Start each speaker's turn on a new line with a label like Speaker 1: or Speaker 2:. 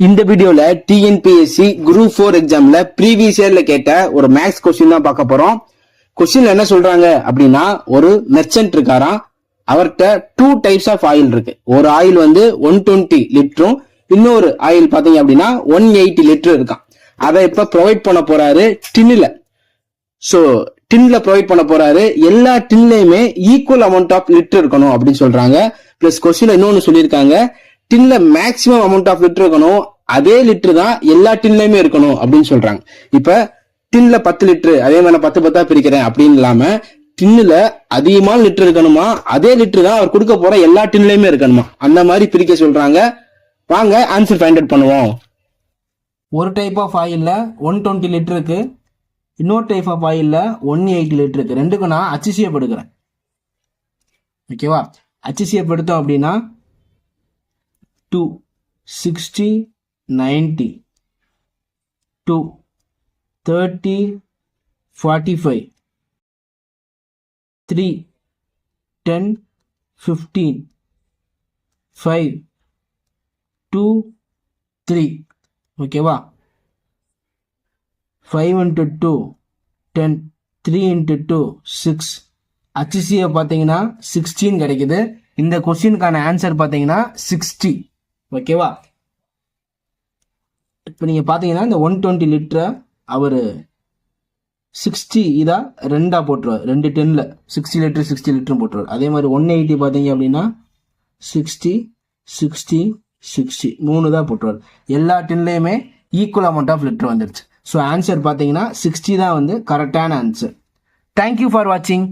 Speaker 1: இந்த வீடியோல TNPSC group four எக்ஸாம்ல ப்ரீவியஸ் இயர்ல கேட்ட ஒரு மேக்ஸ் கொஸ்டின் தான் பார்க்க போறோம். கொஸ்டின்ல என்ன சொல்றாங்க அப்படின்னா ஒரு மெர்ச்சன்ட் இருக்காராம். அவர்கிட்ட டூ டைப்ஸ் ஆஃப் ஆயில் இருக்கு. ஒரு ஆயில் வந்து ஒன் டுவெண்ட்டி லிட்டரும் இன்னொரு ஆயில் பாத்தீங்க அப்படின்னா ஒன் எயிட்டி லிட்டர் இருக்கான் அதை இப்ப ப்ரொவைட் பண்ண போறாரு டின்னில் சோ டின்ல ப்ரொவைட் பண்ண போறாரு. எல்லா டின்லயுமே ஈக்குவல் அமௌண்ட் ஆஃப் லிட்டர் இருக்கணும் அப்படின்னு சொல்றாங்க. பிளஸ் கொஸ்டின்ல இன்னொன்னு சொல்லியிருக்காங்க. டின்ல மேக்ஸிமம் அமௌண்ட் ஆஃப் லிட்டர் இருக்கணும். அதே லிட்டர் தான் எல்லா டின்லயுமே இருக்கணும் அப்படின்னு சொல்றாங்க. இப்ப டின்ல பத்து லிட்டர் அதே மாதிரி நான் பத்து பத்தா பிரிக்கிறேன் அப்படின்னு இல்லாம டின்னுல அதிகமான லிட்டர் இருக்கணுமா? அதே லிட்டர் தான் அவர் கொடுக்க போற எல்லா டின்லயுமே இருக்கணுமா? அந்த மாதிரி பிரிக்க சொல்றாங்க. வாங்க ஆன்சர் ஃபைண்ட் அவுட் பண்ணுவோம்.
Speaker 2: ஒரு டைப் ஆஃப் ஆயிலில் ஒன் டுவெண்ட்டி லிட்டருக்கு இன்னொரு டைப் ஆஃப் ஆயிலில் ஒன் எயிட்டி லிட்டருக்கு ரெண்டுக்கும் நான் அச்சிசியப்படுக்கிறேன் ஓகேவா அச்சிசியப்படுத்தோம் அப்படின்னா two sixty ninety two thirty forty five three ten fifteen five two three ஓகேவா five into two ten three into two six ஹச்சிசியை பார்த்தீங்கன்னா சிக்ஸ்டீன் கிடைக்குது. இந்த கொஸ்டினுக்கான ஆன்சர் பார்த்தீங்கன்னா சிக்ஸ்டி ஓகேவா இப்போ நீங்கள் பார்த்தீங்கன்னா இந்த ஒன் டுவெண்ட்டி லிட்டரை அவர் சிக்ஸ்டி இதாக ரெண்டாக போட்டுருவார். ரெண்டு டென்னில் சிக்ஸ்டி லிட்டர் சிக்ஸ்டி லிட்டரும் போட்டுருவார். அதே மாதிரி ஒன் எயிட்டி பார்த்தீங்க அப்படின்னா சிக்ஸ்டி சிக்ஸ்டி சிக்ஸ்டி மூணு தான் போட்டுருவார். எல்லா டென்லேயுமே ஈக்குவல் அமௌண்ட் ஆஃப் லிட்டர் வந்துருச்சு. ஸோ ஆன்சர் பார்த்தீங்கன்னா சிக்ஸ்டி தான் வந்து கரெக்டான ஆன்சர் தேங்க்யூ ஃபார் வாட்சிங்